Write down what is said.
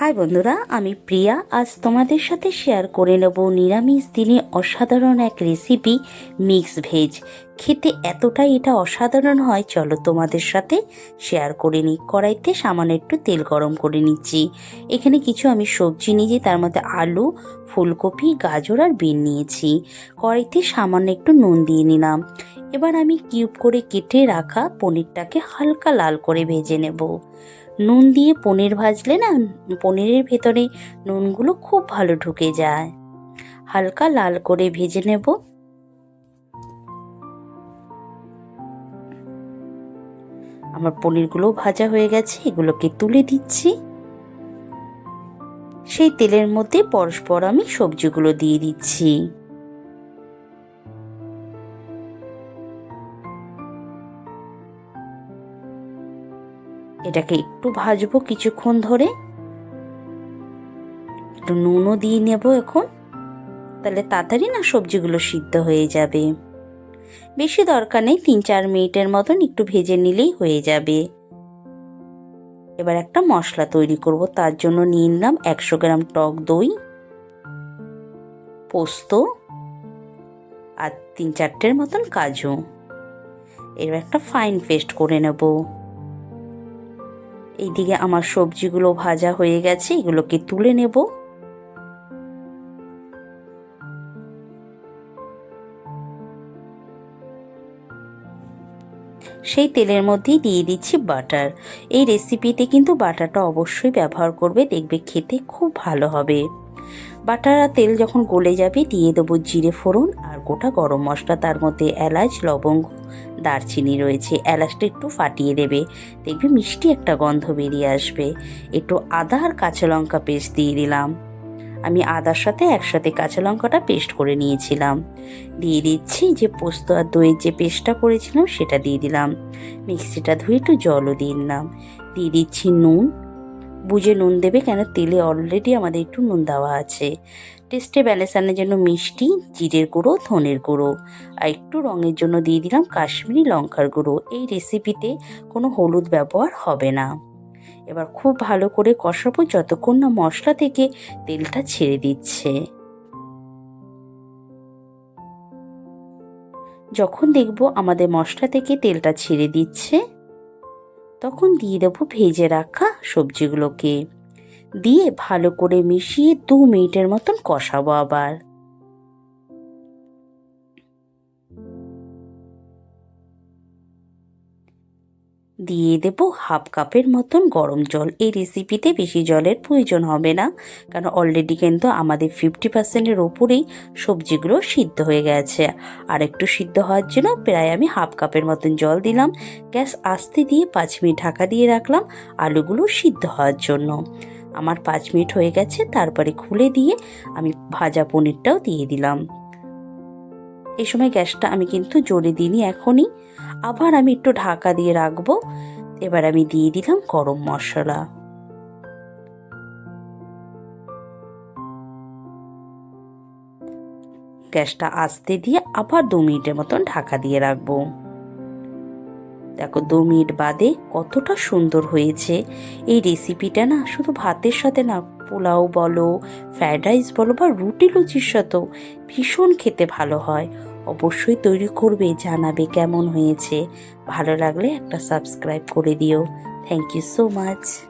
High বন্ধুরা, আমি প্রিয়া। আজ তোমাদের সাথে শেয়ার করে নেব নিরামিষ দিনে অসাধারণ এক রেসিপি মিক্স ভেজ খেতে এতটাই এটা অসাধারণ হয়, চলো তোমাদের সাথে শেয়ার করে নিই। কড়াইতে সামান্য একটু তেল গরম করে নিচ্ছি। এখানে কিছু আমি সবজি নিয়েছি তার মধ্যে আলু, ফুলকপি, গাজর আর বিন নিয়েছি। কড়াইতে সামান্য একটু নুন দিয়ে নিলাম। এবার আমি কিউব করে কেটে রাখা পনিরটাকে হালকা লাল করে ভেজে নেব। নুন দিয়ে পনির ভাজলে না পনিরের ভেতরে নুনগুলো খুব ভালো ঢুকে যায়। হালকা লাল করে ভেজে নেব। আমার পনিরগুলো ভাজা হয়ে গেছে, এগুলোকে তুলে দিচ্ছি। সেই তেলের মধ্যে পরস্পর আমি সবজিগুলো দিয়ে দিচ্ছি। এটাকে একটু ভাজবো কিছুক্ষণ ধরে। একটু নুনও দিয়ে নেব এখন। তাহলে তাড়াতাড়ি না সবজিগুলো সিদ্ধ হয়ে যাবে। বেশি দরকার নেই, তিন চার মিনিটের মতন একটু ভেজে নিলেই হয়ে যাবে। এবার একটা মশলা তৈরি করব, তার জন্য নিয়ে নিলাম একশো গ্রাম টক দই, পোস্ত আর তিন চারটের মতন কাজু। এবার একটা ফাইন পেস্ট করে নেব। এইদিকে আমার সবজিগুলো ভাজা হয়ে গেছে, এগুলোকে তুলে নেব। সেই তেলের মধ্যেই দিয়ে দিচ্ছি বাটার। এই রেসিপিতে কিন্তু বাটারটা অবশ্যই ব্যবহার করবে, দেখবে খেতে খুব ভালো হবে। বাটার আর তেল যখন গলে যাবে, দিয়ে দেবো জিরে ফোড়ন আর গোটা গরম মশলা, তার মধ্যে এলাচ, লবঙ্গ দারচিনি রয়েছে, এলাচটা একটু ফাটিয়ে দেবে। দেখবে মিষ্টি একটা গন্ধ বেরিয়ে আসবে। একটু আদা আর কাঁচা লঙ্কা পেস্ট দিয়ে দিলাম। আমি আদার সাথে একসাথে কাঁচা লঙ্কাটা পেস্ট করে নিয়েছিলাম। দিয়ে দিচ্ছি যে পোস্ত আর দইয়ের যে পেস্টটা করেছিলাম সেটা দিয়ে দিলাম। মিক্সিটা ধুয়ে একটু জলও দিয়ে দিলাম। দিয়ে দিচ্ছি নুন। বুঝে নুন দেবে কেন? তেলে অলরেডি আমাদের একটু নুন দেওয়া আছে। টেস্টে ব্যালেন্স আনার জন্য মিষ্টি, জিরের গুঁড়ো, ধনের গুঁড়ো। আর একটু রঙের জন্য দিয়ে দিলাম কাশ্মীরি লঙ্কার গুঁড়ো। এই রেসিপিতে কোনো হলুদ ব্যবহার হবে না। এবার খুব ভালো করে কষাবো যতক্ষণ না মশলা থেকে তেলটা ছেড়ে দিচ্ছে। যখন দেখব আমাদের মশলা থেকে তেলটা ছেড়ে দিচ্ছে। তখন দিয়ে দেবো ভেজে রাখা সবজিগুলোকে। দিয়ে ভালো করে মিশিয়ে দু মিনিটের মতন কষাবো আবার। দিয়ে দেব হাফ কাপের মতন গরম জল। এই রেসিপিতে বেশি জলের প্রয়োজন হবে না, কারণ অলরেডি কিন্তু আমাদের ফিফটি পার্সেন্টের ওপরেই সবজিগুলো সিদ্ধ হয়ে গেছে। আর একটু সিদ্ধ হওয়ার জন্য প্রায় আমি হাফ কাপের মতন জল দিলাম। গ্যাস আস্তে দিয়ে পাঁচ মিনিট ঢাকা দিয়ে রাখলাম আলুগুলো সিদ্ধ হওয়ার জন্য। আমার পাঁচ মিনিট হয়ে গেছে, তারপরে খুলে দিয়ে আমি ভাজা পনিরটাও দিয়ে দিলাম। এই সময় গ্যাসটা আমি কিন্তু জোরে দিইনি, এখনই। আবার আমি একটু ঢাকা দিয়ে রাখব। এবার আমি দিয়ে দিলাম গরম মশলা। গ্যাসটা আস্তে দিয়ে আবার দু মিনিটের মতন ঢাকা দিয়ে রাখব। দেখো, দু মিনিট বাদে কতটা সুন্দর হয়েছে। এই রেসিপিটা না, শুধু ভাতের সাথে না, পোলাও বলো ফ্রায়েড রাইস বলো বা রুটি লুচির সাথেও ভীষণ খেতে ভালো হয়। অবশ্যই তৈরি করবে, জানাবে কেমন হয়েছে। ভালো লাগলে একটা সাবস্ক্রাইব করে দিও। Thank you so much